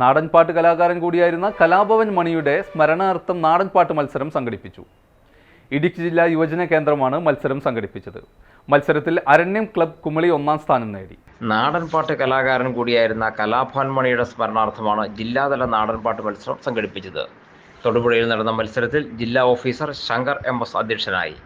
നാടൻപാട്ട് കലാകാരൻ കൂടിയായിരുന്ന കലാഭവൻ മണിയുടെ സ്മരണാർത്ഥം നാടൻപാട്ട് മത്സരം സംഘടിപ്പിച്ചു. ഇടുക്കി ജില്ലാ യുവജന കേന്ദ്രമാണ് മത്സരം സംഘടിപ്പിച്ചത്. മത്സരത്തിൽ അരണ്യം ക്ലബ് കുമളി ഒന്നാം സ്ഥാനം നേടി. നാടൻപാട്ട് കലാകാരൻ കൂടിയായിരുന്ന കലാഭവൻ മണിയുടെ സ്മരണാർത്ഥമാണ് ജില്ലാതല നാടൻപാട്ട് മത്സരം സംഘടിപ്പിച്ചത്. തൊടുപുഴയിൽ നടന്ന മത്സരത്തിൽ ജില്ലാ ഓഫീസർ ശങ്കർ എം എസ് അധ്യക്ഷനായി.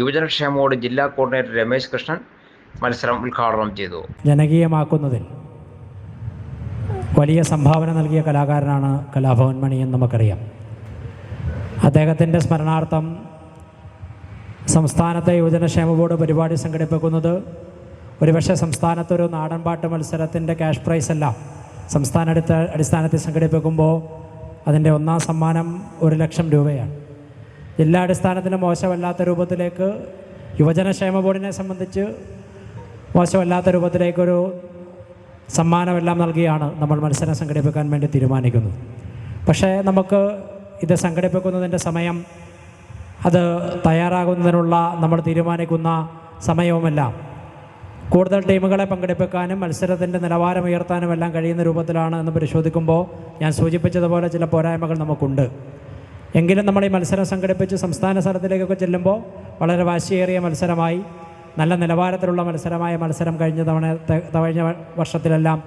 യുവജനക്ഷേമ ബോർഡ് ജില്ലാ കോർഡിനേറ്റർ രമേശ് കൃഷ്ണൻ മത്സരം ഉദ്ഘാടനം ചെയ്തു. ജനകീയമാക്കുന്നതിൽ വലിയ സംഭാവന നൽകിയ കലാകാരനാണ് കലാഭവൻ മണി എന്ന് നമുക്കറിയാം. അദ്ദേഹത്തിന്റെ സ്മരണാർത്ഥം സംസ്ഥാനത്തെ യുവജനക്ഷേമ ബോർഡ് പരിപാടി സംഘടിപ്പിക്കുന്നത് ഒരുപക്ഷെ സംസ്ഥാനത്തൊരു നാടൻപാട്ട് മത്സരത്തിന്റെ ക്യാഷ് പ്രൈസ് അല്ല. സംസ്ഥാന അടുത്ത അടിസ്ഥാനത്തിൽ സംഘടിപ്പിക്കുമ്പോൾ അതിന്റെ ഒന്നാം സമ്മാനം ഒരു ലക്ഷം രൂപയാണ്. ജില്ലാ അടിസ്ഥാനത്തിന് മോശമല്ലാത്ത രൂപത്തിലേക്ക് യുവജനക്ഷേമ ബോർഡിനെ സംബന്ധിച്ച് മോശമല്ലാത്ത രൂപത്തിലേക്കൊരു സമ്മാനമെല്ലാം നൽകിയാണ് നമ്മൾ മത്സരം സംഘടിപ്പിക്കാൻ വേണ്ടി തീരുമാനിക്കുന്നത്. പക്ഷേ നമുക്ക് ഇത് സംഘടിപ്പിക്കുന്നതിന്റെ സമയം അത് തയ്യാറാകുന്നതിനുള്ള നമ്മൾ തീരുമാനിക്കുന്ന സമയവുമെല്ലാം. കൂടുതൽ ടീമുകളെ പങ്കെടുപ്പിക്കാനും മത്സരത്തിന്റെ നിലവാരം ഉയർത്താനും എല്ലാം കഴിയുന്ന രൂപത്തിലാണ് എന്ന് പരിശോധിക്കുമ്പോൾ ഞാൻ സൂചിപ്പിച്ചതുപോലെ ചില പോരായ്മകൾ നമുക്കുണ്ട്. എങ്കിലും നമ്മൾ ഈ മത്സരം സംഘടിപ്പിച്ച് സംസ്ഥാന സ്ഥലത്തിലേക്കൊക്കെ ചെല്ലുമ്പോൾ വളരെ വാശിയേറിയ മത്സരമായി നല്ല നിലവാരത്തിലുള്ള മത്സരമായ മത്സരം കഴിഞ്ഞ തവണ കഴിഞ്ഞ വർഷത്തിലെല്ലാം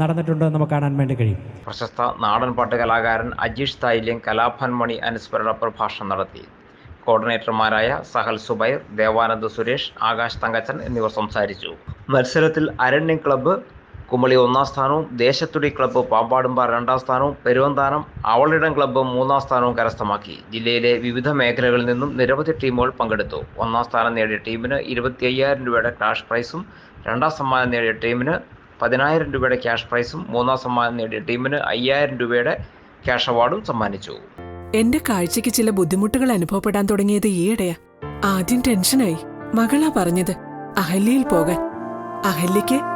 നടന്നിട്ടുണ്ട് നമുക്ക് കാണാൻ വേണ്ടി കഴിയും. പ്രശസ്ത നാടൻ പാട്ട് കലാകാരൻ അജീഷ് തായില്യം കലാഭൻ മണി അനുസ്മരണ പ്രഭാഷണം നടത്തി. കോർഡിനേറ്റർമാരായ സഹൽ സുബൈർ ദേവാനന്ദ് സുരേഷ് ആകാശ് തങ്കച്ചൻ എന്നിവർ സംസാരിച്ചു. മത്സരത്തിൽ അരണ്യം ക്ലബ്ബ് കുമളി ഒന്നാം സ്ഥാനവും ദേശത്തുടി ക്ലബ്ബ് പാമ്പാടുംപാറ രണ്ടാം സ്ഥാനവും പെരുവന്താനം അവളിടം ക്ലബ്ബ് മൂന്നാം സ്ഥാനവും കരസ്ഥമാക്കി. ജില്ലയിലെ വിവിധ മേഖലകളിൽ നിന്നും നിരവധി ടീമുകൾ പങ്കെടുത്തു. ഒന്നാം സ്ഥാനം നേടിയ ടീമിന് ഇരുപത്തി അയ്യായിരം രൂപയുടെ ക്യാഷ് പ്രൈസും രണ്ടാം സമ്മാനം നേടിയ ടീമിന് പതിനായിരം രൂപയുടെ ക്യാഷ് പ്രൈസും മൂന്നാം സമ്മാനം നേടിയ ടീമിന് അയ്യായിരം രൂപയുടെ ക്യാഷ് അവാർഡും സമ്മാനിച്ചു. എന്റെ കാഴ്ചയ്ക്ക് ചില ബുദ്ധിമുട്ടുകൾ അനുഭവപ്പെടാൻ തുടങ്ങിയത് ഈയിടെയാ. ആദ്യം ടെൻഷനായി മകളാ പറഞ്ഞത് അഹല്യയിൽ പോകാൻ. അഹല്യയ്ക്ക്